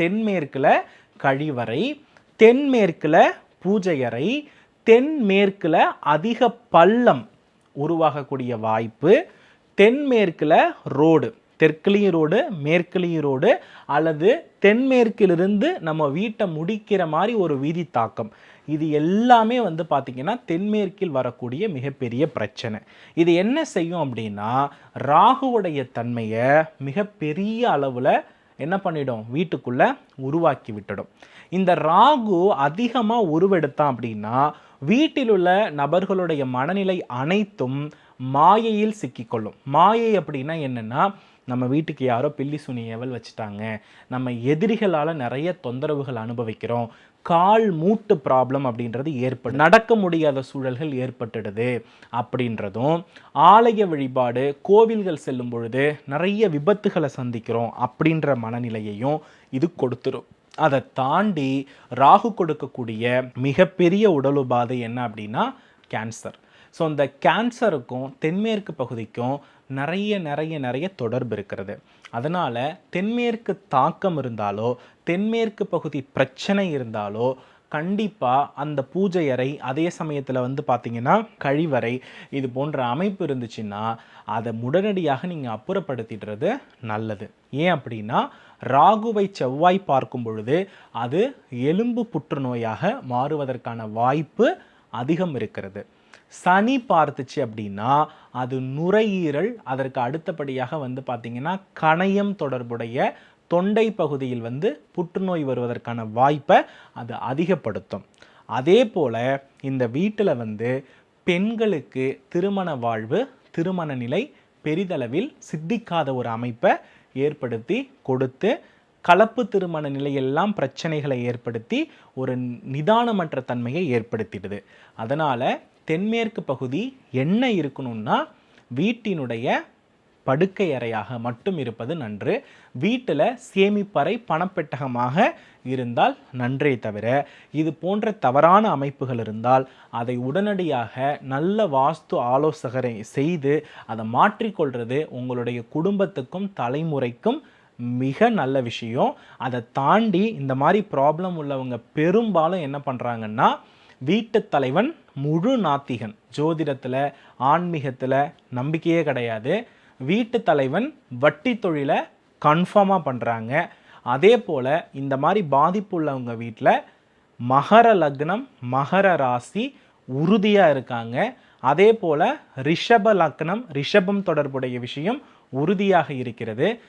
தென்மேற்கில் கழிவறை தென்மேற்கில் பூஜையறை தென்மேற்கில் அதிக பள்ளம் உருவாகக்கூடிய வாய்ப்பு தென்மேற்கில் ரோடு தெற்குலேயும் ரோடு மேற்குலேயும் ரோடு அல்லது தென்மேற்கிலிருந்து நம்ம வீட்டை முடிக்கிற மாதிரி ஒரு வீதி தாக்கம். இது எல்லாமே வந்து பார்த்திங்கன்னா தென்மேற்கில் வரக்கூடிய மிகப்பெரிய பிரச்சனை. இது என்ன செய்யும் அப்படின்னா ராகுவுடைய தன்மையை மிகப்பெரிய அளவில் என்ன பண்ணிடும்? வீட்டுக்குள்ளே உருவாக்கி விட்டுடும். இந்த ராகு அதிகமாக உருவெடுத்தான் அப்படின்னா வீட்டில் உள்ள நபர்களுடைய மனநிலை அனைத்தும் மாயையில் சிக்கிக்கொள்ளும். மாயை அப்படின்னா என்னென்னா நம்ம வீட்டுக்கு யாரோ பில்லி சுனி ஏவல் வச்சுட்டாங்க. நம்ம எதிரிகளால் நிறைய தொந்தரவுகள் அனுபவிக்கிறோம். கால் மூட்டு ப்ராப்ளம் அப்படின்றது ஏற்படும் நடக்க முடியாத சூழல்கள் ஏற்பட்டுடுது அப்படின்றதும் ஆலய வழிபாடு கோவில்கள் செல்லும் பொழுது நிறைய விபத்துகளை சந்திக்கிறோம் அப்படின்ற மனநிலையையும் இது கொடுத்துரும். அதை தாண்டி ராகு கொடுக்கக்கூடிய மிகப்பெரிய உடல் உபாதை என்ன அப்படின்னா கேன்சர் ஸோ அந்த கேன்சருக்கும் தென்மேற்கு பகுதிக்கும் நிறைய நிறைய நிறைய தொடர்பு இருக்கிறது. அதனால் தென்மேற்கு தாக்கம் இருந்தாலோ தென்மேற்கு பகுதி பிரச்சனை இருந்தாலோ கண்டிப்பாக அந்த பூஜை அறை அதே சமயத்தில் வந்து பார்த்திங்கன்னா கழிவறை இது போன்ற அமைப்பு இருந்துச்சுன்னா அதை உடனடியாக நீங்கள் அப்புறப்படுத்திடுறது நல்லது. ஏன் அப்படின்னா ராகுவை செவ்வாய் பார்க்கும் பொழுது அது எலும்பு புற்றுநோயாக மாறுவதற்கான வாய்ப்பு அதிகம் இருக்கிறது. சனி பார்த்துச்சு அப்படின்னா அது நுரையீரல் அதற்கு அடுத்தபடியாக வந்து பார்த்திங்கன்னா கணையம் தொடர்புடைய தொண்டை பகுதியில் வந்து புற்றுநோய் வருவதற்கான வாய்ப்பை அது அதிகப்படுத்தும். அதே போல் இந்த வீட்டில் வந்து பெண்களுக்கு திருமண வாழ்வு திருமண நிலை பெரிதளவில் சித்திக்காத ஒரு அமைப்பை ஏற்படுத்தி கொடுத்து கலப்பு திருமண நிலையெல்லாம் பிரச்சனைகளை ஏற்படுத்தி ஒரு நிதானமற்ற தன்மையை ஏற்படுத்திடுது. அதனால் தென்மேற்கு பகுதி என்ன இருக்கணும்னா வீட்டினுடைய படுக்கை அறையாக மட்டும் இருப்பது நன்று. வீட்டில் சேமிப்பறை பணப்பெட்டகமாக இருந்தால் நன்றே தவிர இது போன்ற தவறான அமைப்புகள் இருந்தால் அதை உடனடியாக நல்ல வாஸ்து ஆலோசகரை செய்து அதை மாற்றிக்கொள்வது உங்களுடைய குடும்பத்துக்கும் தலைமுறைக்கும் மிக நல்ல விஷயம். அதை தாண்டி இந்த மாதிரி ப்ராப்ளம் உள்ளவங்க பெரும்பாலும் என்ன பண்ணுறாங்கன்னா வீட்டு தலைவன் முழு நாத்திகன். ஜோதிடத்தில் ஆன்மீகத்தில் நம்பிக்கையே கிடையாது. வீட்டு தலைவன் வட்டி தொழிலை கன்ஃபார்மாக பண்ணுறாங்க அதே போல் இந்த மாதிரி பாதிப்பு உள்ளவங்க வீட்டில் மகர லக்னம் மகர ராசி உறுதியாக இருக்காங்க. அதே போல் ரிஷப லக்னம் ரிஷபம் தொடர்புடைய விஷயம் உறுதியாக இருக்கிறது.